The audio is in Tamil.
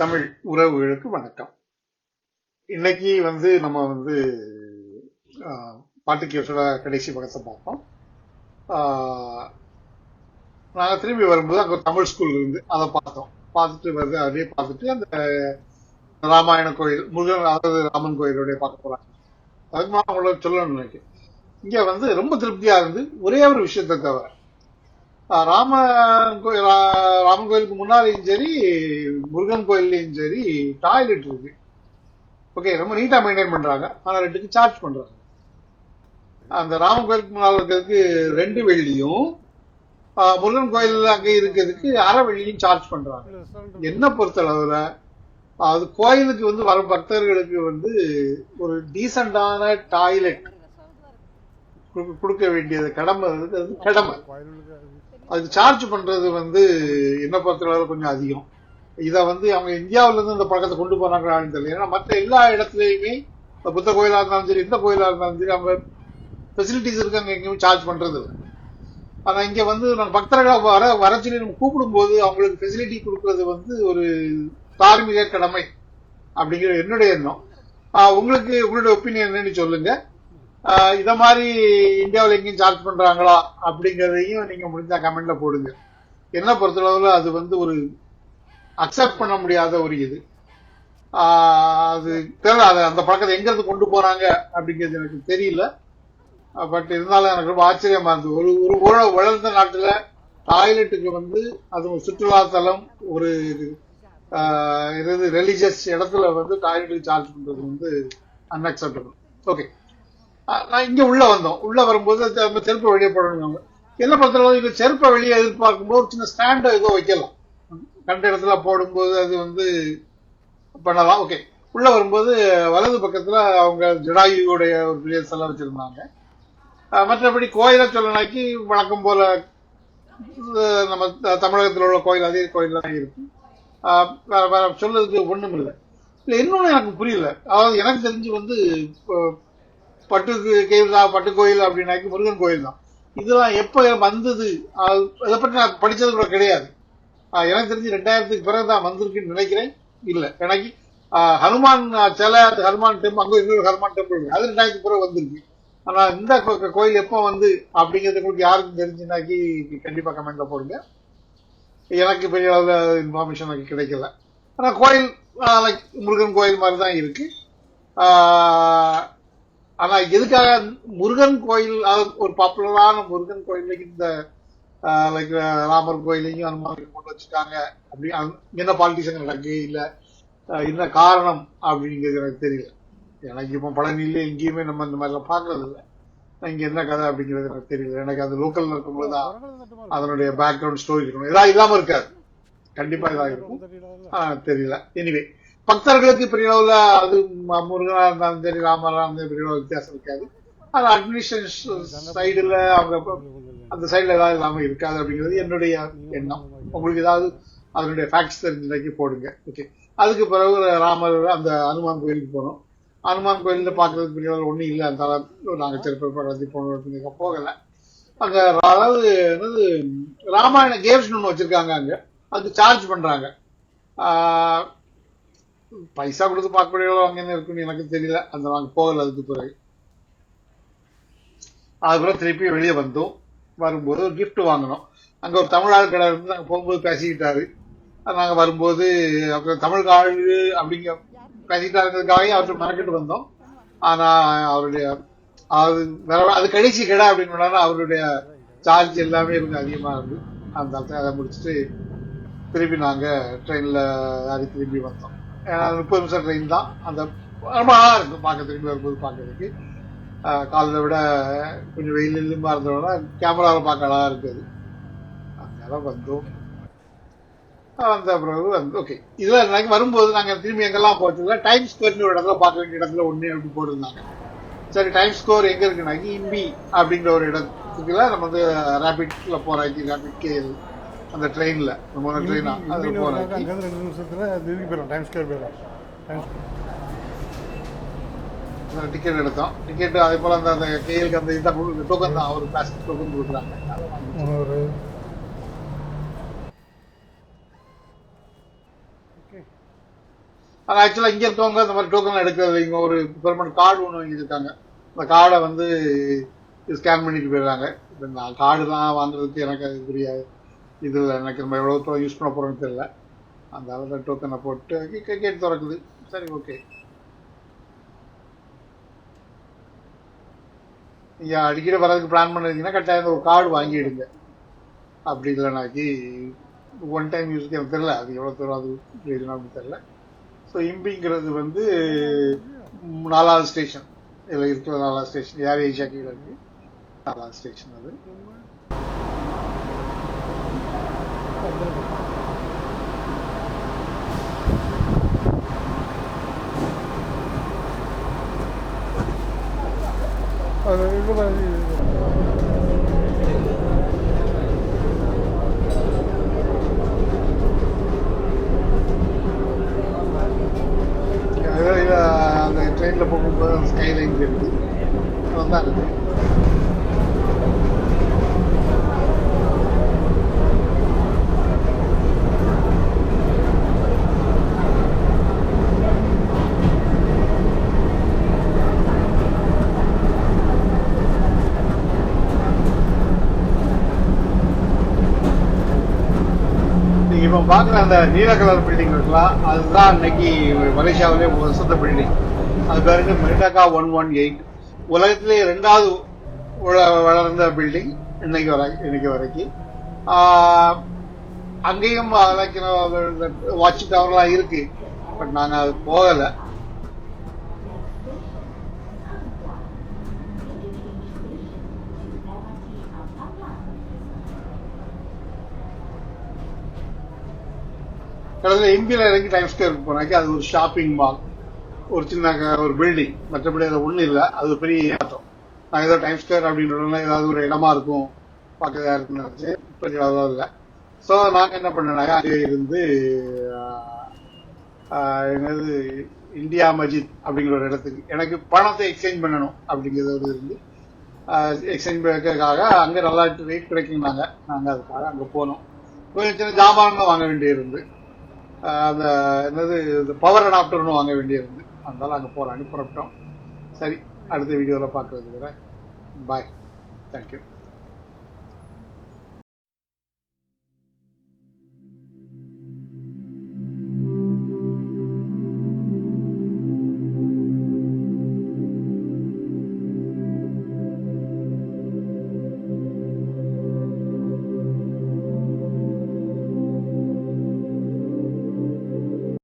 தமிழ் உறவுகளுக்கு வணக்கம். இன்னைக்கு வந்து நம்ம வந்து பாட்டுக்கு பாட்டுக்கேசோட கடைசி பக்கத்தை பார்த்தோம் நாங்கள் நாங்க திரும்பி வரும்போது அங்க தமிழ் ஸ்கூல் இருந்து அதை பார்த்தோம். பார்த்துட்டு வருது அப்படியே பார்த்துட்டு அந்த ராமாயண கோயில் முருகன் அதாவது ராமன் கோயிலுடைய பார்க்க போறாங்க. அதுக்கு நான் உங்களுக்கு சொல்லணும்னு நினைக்கிறேன். இங்க வந்து ரொம்ப திருப்தியா இருந்து ஒரே ஒரு விஷயத்தை தவிர ராம ராமன் கோயிலுக்கு முன்னாலேயும் சரி முருகன் கோயில்லையும் சரி டாய்லெட் இருக்கு. ஓகே ரொம்ப நீட்டா மெயின்டைன் பண்றாங்க. ஆனா ரெண்டுக்கு சார்ஜ் பண்றாங்க. அந்த ராமன் கோயிலுக்கு முன்னால் இருக்கிறதுக்கு ரெண்டு வெள்ளியும் முருகன் கோயில் அங்க இருக்கிறதுக்கு அரை வெள்ளியும் சார்ஜ் பண்றாங்க. என்ன பொறுத்தளவுல அது கோயிலுக்கு வந்து வரும் பக்தர்களுக்கு வந்து ஒரு டீசெண்டான டாய்லெட் கொடுக்க வேண்டியது கடமை இருக்கு, அது கடமை. அதுக்கு சார்ஜ் பண்றது வந்து என்ன பொறுத்தளவு கொஞ்சம் அதிகம். இதை வந்து அவங்க இந்தியாவிலேருந்து இந்த பழக்கத்தை கொண்டு போனாங்களான்னு தெரியல. ஏன்னா மற்ற எல்லா இடத்துலையுமே புத்த கோயிலாக இருந்தாலும் சரி எந்த கோயிலாக இருந்தாலும் சரி அவங்க ஃபெசிலிட்டிஸ் இருக்கு அங்கே எங்கேயும் சார்ஜ் பண்ணுறது இல்லை. இங்கே வந்து நாங்கள் பக்தர்களாக வர வர சொல்லி நம்ம கூப்பிடும்போது அவங்களுக்கு ஃபெசிலிட்டி கொடுக்கறது வந்து ஒரு தார்மீக கடமை அப்படிங்கிற என்னுடைய எண்ணம். உங்களுக்கு உங்களுடைய ஒப்பீனியன் என்னன்னு சொல்லுங்கள் இத மாதிரி இந்தியாவில் எங்கேயும் சார்ஜ் பண்றாங்களா அப்படிங்கறதையும் நீங்க முடிஞ்சா கமெண்ட்ல போடுங்க. என்ன பொறுத்தளவுல அது வந்து ஒரு அக்செப்ட் பண்ண முடியாத ஒரு இது. அது தெரியல அது அந்த பழக்கத்தை எங்கிருந்து கொண்டு போறாங்க அப்படிங்கிறது எனக்கு தெரியல. பட் இருந்தாலும் எனக்கு ரொம்ப ஆச்சரியமா இருந்தது. ஒரு ஒரு வளர்ந்த நாட்டுல டாய்லெட்டுக்கு வந்து அது ஒரு சுற்றுலாத்தலம் ஒரு ஆஹ், இது இடத்துல வந்து டாய்லெட்டுக்கு சார்ஜ் பண்றது வந்து அன்அக்செப்டபிள் ஓகே நான் இங்க உள்ள வந்தோம். உள்ள வரும்போது அது நம்ம செருப்பை வெளியே போடணுங்க என்ன பொறுத்தளவு இது செருப்பை வெளியே எதிர்பார்க்கும்போது ஒரு சின்ன ஸ்டாண்டை ஏதோ வைக்கலாம். கண்ட இடத்துல போடும்போது அது வந்து பண்ணலாம். ஓகே உள்ள வரும்போது வலது பக்கத்துல அவங்க ஜடாயுடைய ஒரு பிளேஸ் எல்லாம் வச்சிருந்தாங்க. மற்றபடி கோயிலை சொல்லனாக்கி வழக்கம் போல நம்ம த- தமிழகத்தில் உள்ள கோயில் அதே கோயில் தான் இருக்கு. வேற வேற சொல்றதுக்கு ஒண்ணும் இல்லை இல்லை இன்னொன்னு எனக்கு புரியல. அதாவது எனக்கு தெரிஞ்சு வந்து இப்போ பட்டு கோயில் பட்டு கோயில் அப்படின்னாக்கி முருகன் கோயில் தான். இதெல்லாம் எப்போ வந்தது? அதை பற்றி நான் படித்தது கூட கிடையாது. எனக்கு தெரிஞ்சு ரெண்டாயிரத்துக்கு பிறகு தான் வந்திருக்குன்னு நினைக்கிறேன். இல்லை எனக்கு ஹனுமான் சிலை அது ஹனுமான் டெம்பிள் அங்கே இன்னொரு ஹனுமான் டெம்பிள் அது ரெண்டாயிரத்துக்கு பிறகு வந்திருக்கு. ஆனால் இந்த கோயில் எப்போ வந்து அப்படிங்கிறது உங்களுக்கு யாருக்கும் தெரிஞ்சுனாக்கி கண்டிப்பாக கமெண்ட்ல போடுங்க. எனக்கு பெரிய அளவில் இன்ஃபார்மேஷன் எனக்கு கிடைக்கல. ஆனால் கோயில் லைக் முருகன் கோயில் மாதிரி தான் இருக்குது ஆனா எதுக்காக முருகன் கோயில் ஒரு பாப்புலரான முருகன் கோயிலுக்கு இந்த லைக் ராமர் கோயிலையும் அனுமான் கொண்டு வச்சுட்டாங்க. அப்படி என்ன பாலிட்டிஷன் அங்கே இல்ல. என்ன காரணம் அப்படிங்கிறது எனக்கு தெரியல. எனக்கு இப்போ பழனியில எங்கேயுமே நம்ம இந்த மாதிரிலாம் பார்க்கறது இல்லை. இங்க என்ன கதை அப்படிங்கிறது எனக்கு தெரியல. எனக்கு அது லோக்கல்ல இருக்கும்போது தான் அதனுடைய பேக்ரவுண்ட் ஸ்டோரி இருக்கணும். இதெல்லாம் இல்லாம இருக்காது. கண்டிப்பா இதாக இருக்கும். தெரியல. எனிவே பக்தர்களுக்கு பெரிய அளவில் அது முருகனாக முருகனா இருந்தாலும் சரி ராமராக இருந்தாலும் பெரிய அளவு வித்தியாசம் இருக்காது. அது அட்மினிஸ்ட்ரேஷன் சைடில் அவங்க அந்த சைடில் ஏதாவது இல்லாமல் இருக்காது அப்படிங்கிறது என்னுடைய எண்ணம். உங்களுக்கு ஏதாவது அதனுடைய ஃபேக்ட்ஸ் தெரிஞ்சதைக்கு போடுங்க. ஓகே அதுக்கு பிறகு ராமர் அந்த அனுமான் கோயிலுக்கு போனோம். அனுமான் கோயிலில் பார்க்கறதுக்கு பெரிய அளவு ஒன்றும் இல்லை. அந்த நாங்கள் திருப்பி படத்தி போனோம். அப்படிங்க போகலை. அங்கே அதாவது என்னது ராமாயண கேம்ஸ் ஒன்று வச்சுருக்காங்க அங்கே. அதுக்கு சார்ஜ் பண்ணுறாங்க பைசா கொடுத்து பார்க்கக்கூடிய அளவு அங்க இருக்குன்னு எனக்கு தெரியல அந்த நாங்கள் போகல அதுக்கு பிறகு அதுக்கப்புறம் திருப்பி வெளியே வந்தோம் வரும்போது ஒரு கிஃப்ட் வாங்கினோம் அங்கே ஒரு தமிழ் ஆள் கடை இருந்து நாங்கள் போகும்போது பேசிக்கிட்டாரு நாங்கள் வரும்போது அப்புறம் தமிழ் ஆள் அப்படிங்க பேசிக்கிட்டாருங்கிறதுக்காக அவர்கிட்ட மறக்கிட்டு வந்தோம் ஆனால் அவருடைய அது வேற அது கடைசி கடை அப்படின்னு அவருடைய சார்ஜ் எல்லாமே கொஞ்சம் அதிகமாக இருந்து அந்த இடத்துல அதை முடிச்சுட்டு திருப்பி நாங்கள் ட்ரெயினில் அது திரும்பி வந்தோம் முப்பது நிமிஷம் ட்ரெயின் தான். அந்த ரொம்ப நல்லா இருக்கும் பார்க்க திரும்பி வரும்போது பார்க்கறதுக்கு. காலையில் விட கொஞ்சம் வெயில் இல்லாம இருந்தோட கேமராவில் பார்க்க அழகாக இருக்குது. அதனால வந்தோம். அந்த வந்த பிறகு வந்து ஓகே இதெல்லாம் எனக்கு வரும்போது நாங்கள் திரும்பி எங்கெல்லாம் போகிறதுல டைம் ஸ்கொயர்னு ஒரு இடத்துல பார்க்க வேண்டிய இடத்துல ஒன்று அப்படி போட்டிருந்தாங்க. சரி டைம் ஸ்கோர் எங்கே இருக்குன்னாக்கி இம்பி அப்படிங்கிற ஒரு இடத்துக்குலாம் நம்ம வந்து ரேபிட்ல போறாக்கி ரேபிட் கேல் அந்த ட்ரெயின்ல நம்ம ட்ரெயினா அதுல போறாக்கி அங்கேருந்து ரெண்டு நிமிஷத்துல இதுக்கு போயிடலாம் டைம் ஸ்கொயர் போயிடலாம் டைம் டிக்கெட் எடுத்தோம். டிக்கெட் அதே போல அந்த அந்த கேஎலுக்கு அந்த இதுதான் டோக்கன் தான். ஒரு பிளாஸ்டிக் டோக்கன் கொடுக்குறாங்க. அதை ஒரு ஆனால் ஆக்சுவலாக இங்கே இருக்கவங்க இந்த மாதிரி டோக்கன் எடுக்கிறது இங்கே ஒரு பெர்மனன்ட் கார்டு ஒன்று வாங்கியிருக்காங்க. அந்த கார்டை வந்து ஸ்கேன் பண்ணிட்டு போயிடுறாங்க. இப்போ நான் கார்டுலாம் வாங்குறதுக்கு எனக்கு அது புரியாது. இதில் எனக்கு நம்ம எவ்வளோ தூரம் யூஸ் பண்ண போகிறோம்னு தெரியல. அந்த அளவில் டோக்கனை போட்டு கேட் திறக்குது. சரி ஓகே நீங்கள் அடிக்கடி வரதுக்கு பிளான் பண்ணிருந்தீங்கன்னா கட்டாயம் ஒரு கார்டு வாங்கிடுங்க. அப்படி இல்லைனாக்கி ஒன் டைம் யூஸ்க்கு எனக்கு தெரில அது எவ்வளோ தூரம் அது அப்படின்னு தெரில ஸோ இம்பிங்கிறது வந்து நாலாவது ஸ்டேஷன் இதில் இருக்கிற நாலாவது ஸ்டேஷன் ஏர் ஏஷியா கீழே இருக்குது நாலாவது ஸ்டேஷன் அது. அது இது மாதிரி அது இது, அந்த ட்ரெயினில் போகும்போது ஸ்கை லைன் தெரியுது அதுதான் இருக்கு பார்க்குற அந்த நீல கலர் பில்டிங் இருக்கலாம் அதுதான் அன்னைக்கு மலேசியாவிலே வசந்த பில்டிங் அது பேருக்கு மெரிடாக்கா ஒன் ஒன் எயிட். உலகத்திலே ரெண்டாவது வளர்ந்த பில்டிங் இன்னைக்கு வரை இன்னைக்கு வரைக்கும் அங்கேயும் வாட்ச் டவர்லாம் இருக்கு. பட் நாங்கள் அது போகலை. கடைசியில் எம்பியில் இறங்கி டைம் ஸ்கொயருக்கு போனாக்கி அது ஒரு ஷாப்பிங் மால் ஒரு சின்ன ஒரு பில்டிங் மற்றபடி அதில் ஒன்றும் இல்லை. அது ஒரு பெரிய ஏற்றம் நான் ஏதோ டைம் ஸ்கொயர் அப்படின்றதுனால ஏதாவது ஒரு இடமா இருக்கும். பார்க்கறதா இருக்குன்னு நினச்சி இப்போ அதெல்லாம் இல்லை. ஸோ நாங்கள் என்ன பண்ணனாக்கா அங்கே இருந்து என்னது இந்தியா மஜித் அப்படிங்கிற ஒரு இடத்துக்கு. எனக்கு பணத்தை எக்ஸ்சேஞ்ச் பண்ணணும் அப்படிங்கிறது ஒரு இருந்து எக்ஸ்சேஞ்ச் பண்ணுறதுக்காக அங்கே நல்லா ரேட் கிடைக்குனாங்க நாங்கள் அதுக்காக அங்கே போனோம். கொஞ்சம் சின்ன ஜாமான்லாம் வாங்க வேண்டியிருந்து அந்த என்னது பவர் அடாப்டர்னு வாங்க வேண்டியிருந்து அதனால அங்கே போகிற அனுப்பிட்டோம் சரி அடுத்த வீடியோவில் பார்க்குறது பாய் தேங்க்யூ